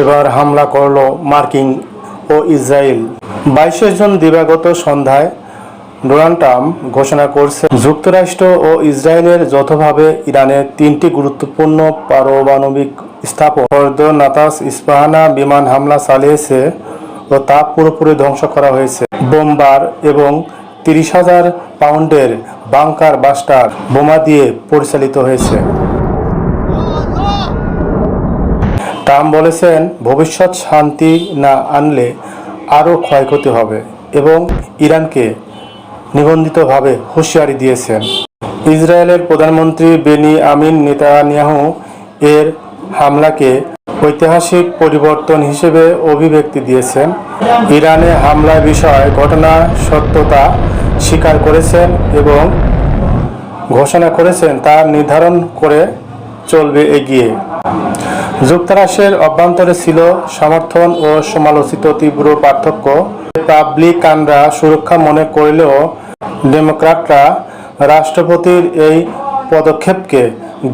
এবার হামলা করল মার্কিন ও ইসরায়েল। বাইশে জুন দিবাগত সন্ধ্যায় ডোনাল্ড ট্রাম্প ঘোষণা করছে যুক্তরাষ্ট্র ও ইসরায়েলের যৌথভাবে ইরানের তিনটি গুরুত্বপূর্ণ পারমাণবিক স্থাপন নাতাস ইস্পাহানা বিমান হামলা চালিয়েছে ও তা পুরোপুরি ধ্বংস করা হয়েছে। বোমবার এবং তিরিশ হাজার পাউন্ডের বাংকার বাস্টার বোমা দিয়ে পরিচালিত হয়েছে। ট্রাম্প বলেছেন, ভবিষ্যৎ শান্তি না আনলে আরও ক্ষয়ক্ষতি হবে এবং ইরানকে নিবন্ধিতভাবে হুঁশিয়ারি দিয়েছেন। ইসরায়েলের প্রধানমন্ত্রী বেনি আমিন নেতানিয়াহু এর হামলাকে ঐতিহাসিক পরিবর্তন হিসেবে অভিব্যক্তি দিয়েছেন। ইরানে হামলার বিষয়ে ঘটনা সত্যতা স্বীকার করেছেন এবং ঘোষণা করেছেন তা নির্ধারণ করে চলবে এগিয়ে। যুক্তরাষ্ট্রের অভ্যন্তরে ছিল সমর্থন ও সমালোচিত তীব্র পার্থক্য। রিপাবলিকানরা সুরক্ষা মনে করলেও ডেমোক্রাটরা রাষ্ট্রপতির এই পদক্ষেপকে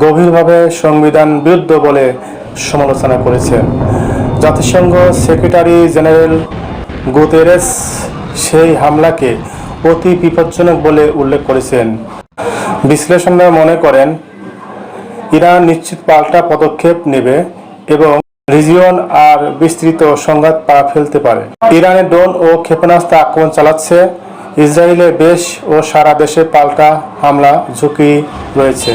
গভীরভাবে সংবিধান বিরুদ্ধ বলে সমালোচনা করেছেন জাতিসংঘ সেক্রেটারি জেনারেল গুতেরেস সেই হামলাকে অতি বিপজ্জনক বলে উল্লেখ করেছেন। বিশ্লেষণরা মনে করেন ইরান নিশ্চিত পাল্টা পদক্ষেপ নেবে এবং রিজিয়ন আর বিস্তৃত সংঘাত পা ফেলতে পারে। ইরানের ড্রোন ও ক্ষেপণাস্ত্র আক্রমণ চালাচ্ছে। ইসরায়েলে বেশ ও সারা দেশে পাল্টা হামলা ঝুঁকি রয়েছে।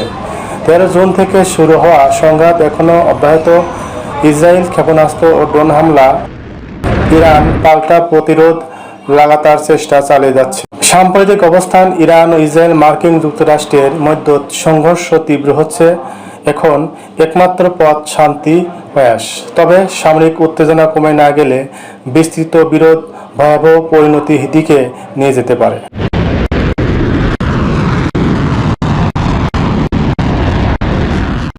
তেরো জুন থেকে শুরু হওয়া সংঘাত এখনও অব্যাহত। ইসরায়েল ক্ষেপণাস্ত্র ও ড্রোন হামলা ইরান পাল্টা প্রতিরোধ লাগাতার চেষ্টা চালিয়ে যাচ্ছে। সাম্প্রতিক অবস্থান ইরান ও ইসরায়েল মার্কিন যুক্তরাষ্ট্রের মধ্যে সংঘর্ষ তীব্র হচ্ছে। এখন একমাত্র পথ শান্তি প্রয়াস। তবে সামরিক উত্তেজনা কমে না গেলে বিস্তৃত বিরোধ ভয়াবহ পরিণতির দিকে নিয়ে যেতে পারে।